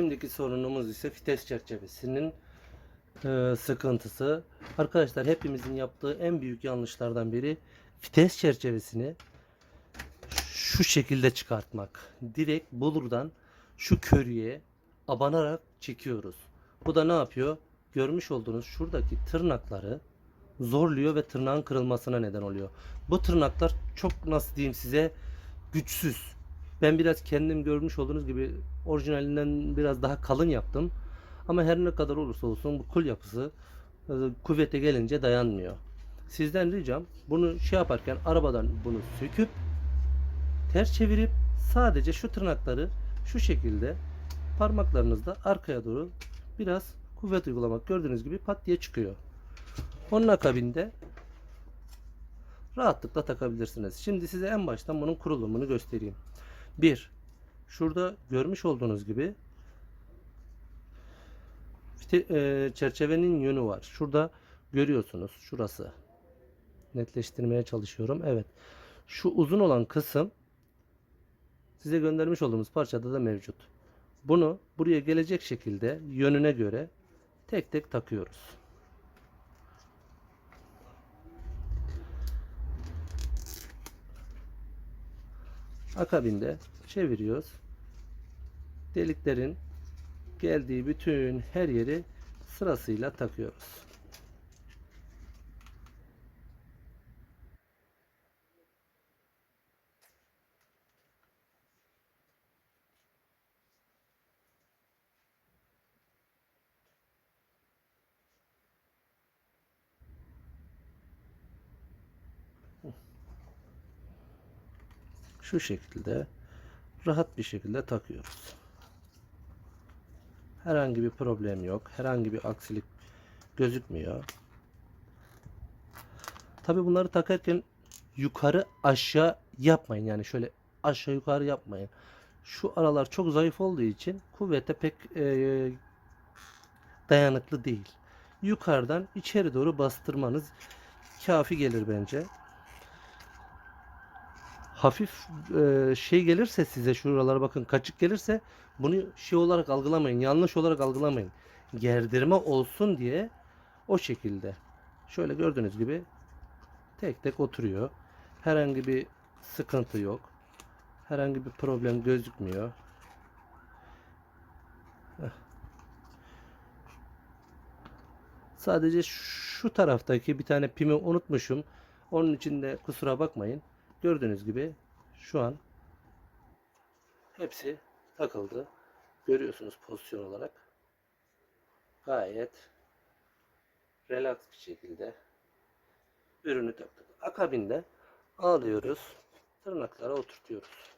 Şimdiki sorunumuz ise vites çerçevesinin e, sıkıntısı. Arkadaşlar hepimizin yaptığı en büyük yanlışlardan biri vites çerçevesini şu şekilde çıkartmak. Direkt bulurdan şu körüye abanarak çekiyoruz. Bu da ne yapıyor? Görmüş olduğunuz şuradaki tırnakları zorluyor ve tırnağın kırılmasına neden oluyor. Bu tırnaklar çok nasıl diyeyim size güçsüz. Ben biraz kendim görmüş olduğunuz gibi orijinalinden biraz daha kalın yaptım. Ama her ne kadar olursa olsun bu kul yapısı e, kuvvete gelince dayanmıyor. Sizden ricam bunu şey yaparken arabadan bunu söküp ters çevirip sadece şu tırnakları şu şekilde parmaklarınızla arkaya doğru biraz kuvvet uygulamak gördüğünüz gibi pat diye çıkıyor. Onun akabinde rahatlıkla takabilirsiniz. Şimdi size en baştan bunun kurulumunu göstereyim. 1. Şurada görmüş olduğunuz gibi e, çerçevenin yönü var. Şurada görüyorsunuz. Şurası. Netleştirmeye çalışıyorum. Evet. Şu uzun olan kısım size göndermiş olduğumuz parçada da mevcut. Bunu buraya gelecek şekilde yönüne göre tek tek takıyoruz. Akabinde çeviriyoruz. Deliklerin geldiği bütün her yeri sırasıyla takıyoruz. Şu şekilde rahat bir şekilde takıyoruz. Herhangi bir problem yok. Herhangi bir aksilik gözükmüyor. Tabi bunları takarken yukarı aşağı yapmayın. Yani şöyle aşağı yukarı yapmayın. Şu aralar çok zayıf olduğu için kuvvete pek e, dayanıklı değil. Yukarıdan içeri doğru bastırmanız kafi gelir bence. Hafif e, şey gelirse size şuralara bakın kaçık gelirse bunu şey olarak algılamayın. Yanlış olarak algılamayın. Gerdirme olsun diye o şekilde. Şöyle gördüğünüz gibi tek tek oturuyor. Herhangi bir sıkıntı yok. Herhangi bir problem gözükmüyor. Sadece şu taraftaki bir tane pimi unutmuşum. Onun için de kusura bakmayın. Gördüğünüz gibi şu an hepsi takıldı. Görüyorsunuz pozisyon olarak. Gayet relax bir şekilde ürünü taktık. Akabinde alıyoruz. Tırnaklara oturtuyoruz.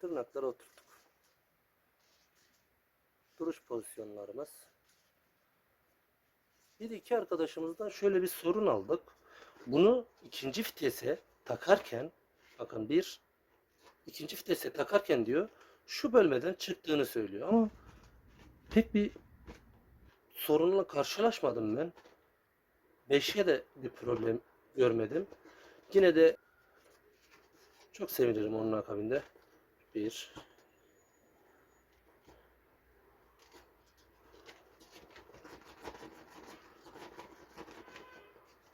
Tırnaklara oturttuk. Duruş pozisyonlarımız. Bir iki arkadaşımızdan şöyle bir sorun aldık. Bunu ikinci vitese takarken bakın bir ikinci vitese takarken diyor şu bölmeden çıktığını söylüyor ama pek bir sorunla karşılaşmadım ben. 5'e de bir problem görmedim. Yine de çok sevinirim onun akabinde. Bir.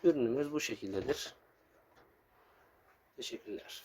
Ürünümüz bu şekildedir. Teşekkürler.